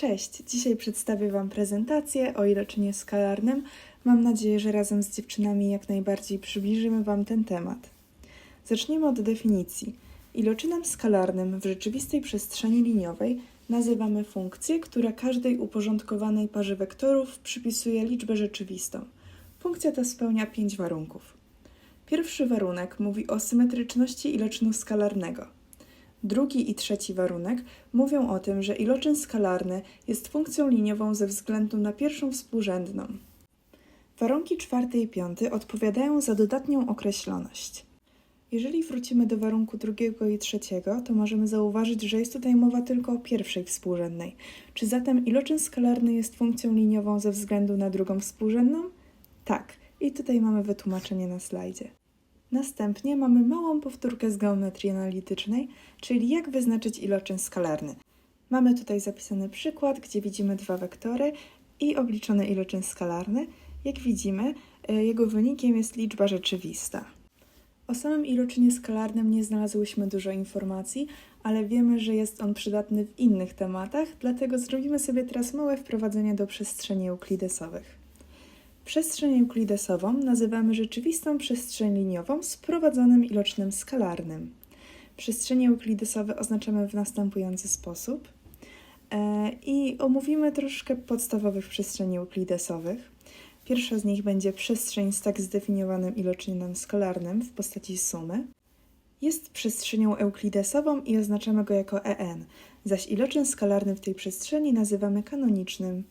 Cześć! Dzisiaj przedstawię Wam prezentację o iloczynie skalarnym. Mam nadzieję, że razem z dziewczynami jak najbardziej przybliżymy Wam ten temat. Zaczniemy od definicji. Iloczynem skalarnym w rzeczywistej przestrzeni liniowej nazywamy funkcję, która każdej uporządkowanej parze wektorów przypisuje liczbę rzeczywistą. Funkcja ta spełnia pięć warunków. Pierwszy warunek mówi o symetryczności iloczynu skalarnego. Drugi i trzeci warunek mówią o tym, że iloczyn skalarny jest funkcją liniową ze względu na pierwszą współrzędną. Warunki czwarty i piąty odpowiadają za dodatnią określoność. Jeżeli wrócimy do warunku drugiego i trzeciego, to możemy zauważyć, że jest tutaj mowa tylko o pierwszej współrzędnej. Czy zatem iloczyn skalarny jest funkcją liniową ze względu na drugą współrzędną? Tak. I tutaj mamy wytłumaczenie na slajdzie. Następnie mamy małą powtórkę z geometrii analitycznej, czyli jak wyznaczyć iloczyn skalarny. Mamy tutaj zapisany przykład, gdzie widzimy dwa wektory i obliczony iloczyn skalarny. Jak widzimy, e, jego wynikiem jest liczba rzeczywista. O samym iloczynie skalarnym nie znalazłyśmy dużo informacji, ale wiemy, że jest on przydatny w innych tematach, dlatego zrobimy sobie teraz małe wprowadzenie do przestrzeni euklidesowych. Przestrzeń euklidesową nazywamy rzeczywistą przestrzeń liniową z prowadzonym iloczynem skalarnym. Przestrzenie euklidesowe oznaczamy w następujący sposób e, i omówimy troszkę podstawowych przestrzeni euklidesowych. Pierwsza z nich będzie przestrzeń z tak zdefiniowanym iloczynem skalarnym w postaci sumy. Jest przestrzenią euklidesową i oznaczamy go jako EN, zaś iloczyn skalarny w tej przestrzeni nazywamy kanonicznym.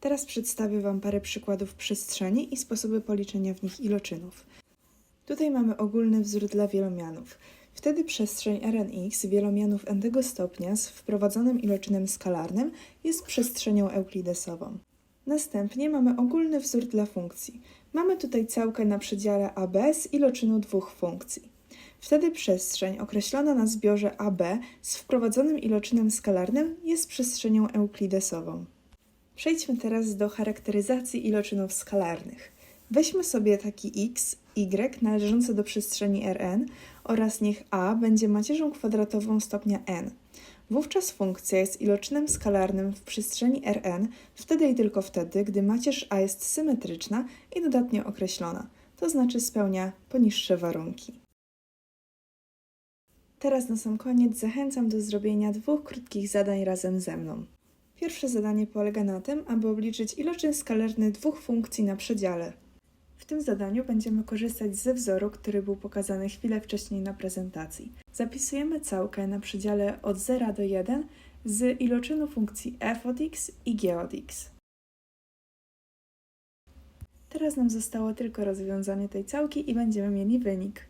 Teraz przedstawię Wam parę przykładów przestrzeni i sposoby policzenia w nich iloczynów. Tutaj mamy ogólny wzór dla wielomianów. Wtedy przestrzeń Rnx wielomianów n stopnia z wprowadzonym iloczynem skalarnym jest przestrzenią euklidesową. Następnie mamy ogólny wzór dla funkcji. Mamy tutaj całkę na przedziale AB z iloczynu dwóch funkcji. Wtedy przestrzeń określona na zbiorze AB z wprowadzonym iloczynem skalarnym jest przestrzenią euklidesową. Przejdźmy teraz do charakteryzacji iloczynów skalarnych. Weźmy sobie taki x, y należące do przestrzeni Rn oraz niech a będzie macierzą kwadratową stopnia n. Wówczas funkcja jest iloczynem skalarnym w przestrzeni Rn wtedy i tylko wtedy, gdy macierz a jest symetryczna i dodatnio określona, to znaczy spełnia poniższe warunki. Teraz na sam koniec zachęcam do zrobienia dwóch krótkich zadań razem ze mną. Pierwsze zadanie polega na tym, aby obliczyć iloczyn skalarny dwóch funkcji na przedziale. W tym zadaniu będziemy korzystać ze wzoru, który był pokazany chwilę wcześniej na prezentacji. Zapisujemy całkę na przedziale od 0 do 1 z iloczynu funkcji f od x i g od x. Teraz nam zostało tylko rozwiązanie tej całki i będziemy mieli wynik.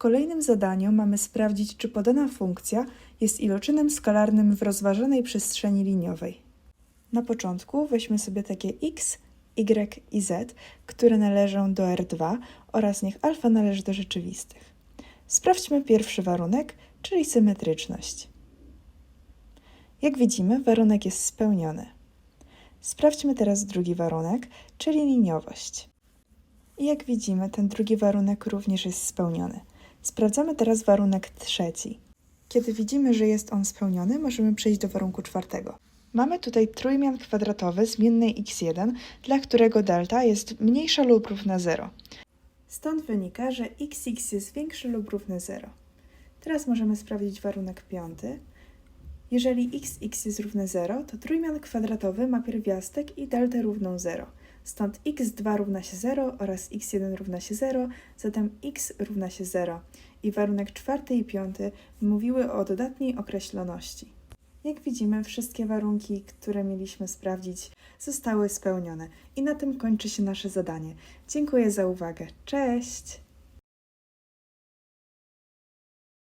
Kolejnym zadaniu mamy sprawdzić, czy podana funkcja jest iloczynem skalarnym w rozważanej przestrzeni liniowej. Na początku weźmy sobie takie x, y i z, które należą do R2 oraz niech alfa należy do rzeczywistych. Sprawdźmy pierwszy warunek, czyli symetryczność. Jak widzimy, warunek jest spełniony. Sprawdźmy teraz drugi warunek, czyli liniowość. I jak widzimy, ten drugi warunek również jest spełniony. Sprawdzamy teraz warunek trzeci. Kiedy widzimy, że jest on spełniony, możemy przejść do warunku czwartego. Mamy tutaj trójmian kwadratowy zmiennej x1, dla którego delta jest mniejsza lub równa 0. Stąd wynika, że xx jest większy lub równy 0. Teraz możemy sprawdzić warunek piąty. Jeżeli xx jest równe 0, to trójmian kwadratowy ma pierwiastek i deltę równą 0. Stąd x2 równa się 0 oraz x1 równa się 0, zatem x równa się 0. I warunek czwarty i piąty mówiły o dodatniej określoności. Jak widzimy, wszystkie warunki, które mieliśmy sprawdzić, zostały spełnione. I na tym kończy się nasze zadanie. Dziękuję za uwagę. Cześć!